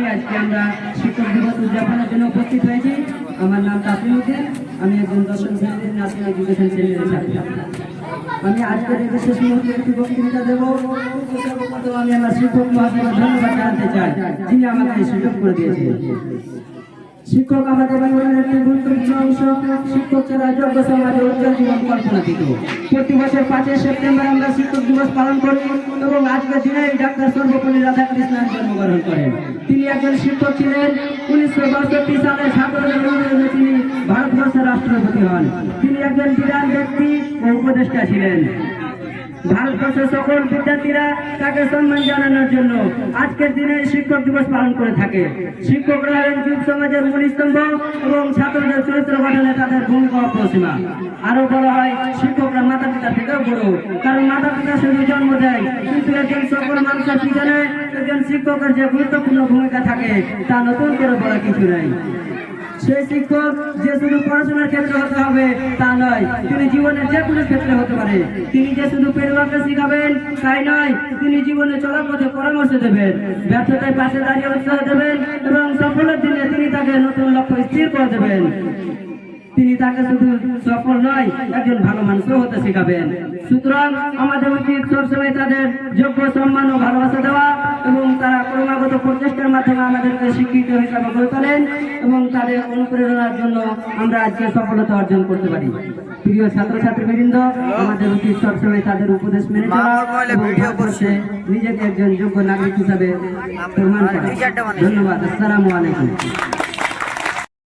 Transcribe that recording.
কারণে আজকে আমরা শিক্ষক দিবস উদযাপনের জন্য উপস্থিত হয়েছি। আমার নাম তাসিম উদ্দিন। আমি একজন দর্শন শ্রেণির ন্যাশনাল এডুকেশন সেন্টারের ছাত্র। আমি আজকে এই বিশেষ মুহূর্তে একটি বক্তৃতা দেবো। আমি আমার শিক্ষক মহাশয়কে ধন্যবাদ জানাতে চাই, যিনি আমাকে সুযোগ করে দিয়েছেন। শিক্ষক আমাদের জীবনের অংশ শিক্ষক ছাড়া যোগ্য সমাজে উজ্জ্বল জীবন কল্পনাতীত প্রতি বছর পাঁচই সেপ্টেম্বর আমরা শিক্ষক দিবস পালন করি এবং আজকের দিনে ডাক্তার সর্বপল্লী রাধাকৃষ্ণন জন্মগ্রহণ করেন। তিনি একজন শিক্ষক ছিলেন, উনিশশো বাষট্টি সালে জানুয়ারি তিনি ভারতবর্ষের রাষ্ট্রপতি হন। তিনি একজন বিরাট ব্যক্তি ও উপদেষ্টা ছিলেন। ভারতবর্ষের সকল বিদ্যার্থীরা তাকে সম্মান জানানোর জন্য আজকের দিনে শিক্ষক দিবস পালন করে থাকে। শিক্ষকরা হলেন যুব সমাজের মূল স্তম্ভ এবং ছাত্রদের চরিত্র গঠনে তাদের ভূমিকা অপসীমা আরও বলা হয়, শিক্ষকরা মাতা পিতা থেকেও বড়, কারণ মাতা পিতা শুধু জন্ম দেয়, কিন্তু একজন সকল মানুষের পিছনে একজন শিক্ষকের যে গুরুত্বপূর্ণ ভূমিকা থাকে, তা নতুন করে বলা কিছু নাই। সেই শিক্ষক যে শুধু পড়াশোনার ক্ষেত্রে হতে হবে, তা নয়, তিনি জীবনের যে কোনো ক্ষেত্রে হতে পারে। তিনি যে শুধু পেরোয়াকে শিখাবেন, তাই নয়, তিনি জীবনে চলার পথে পরামর্শ দেবেন, ব্যর্থতায় পাশে দাঁড়িয়ে উৎসাহ দেবেন এবং সফলের দিনে তিনি তাকে নতুন লক্ষ্য স্থির করে দেবেন। তিনি তাকে শুধু সফল নয়, একজন ভালো মানুষও হতে শেখাবেন। সুতরাং আমাদের উচিত সবসময় তাদের যোগ্য সম্মান ও ভালোবাসা দেওয়া। মাধ্যমে আমাদেরকে শিক্ষিত হিসাবে গড়ে তোলেন এবং তাদের অনুপ্রেরণার জন্য আমরা আজকে সফলতা অর্জন করতে পারি। প্রিয় ছাত্রছাত্রী বৃন্দ আমাদের উচিত সবসময় তাদের উপদেশ মেনে চলা করছে। নিজেকে একজন যোগ্য নাগরিক হিসাবে প্রমাণ করা। ধন্যবাদ। আসসালামু আলাইকুম।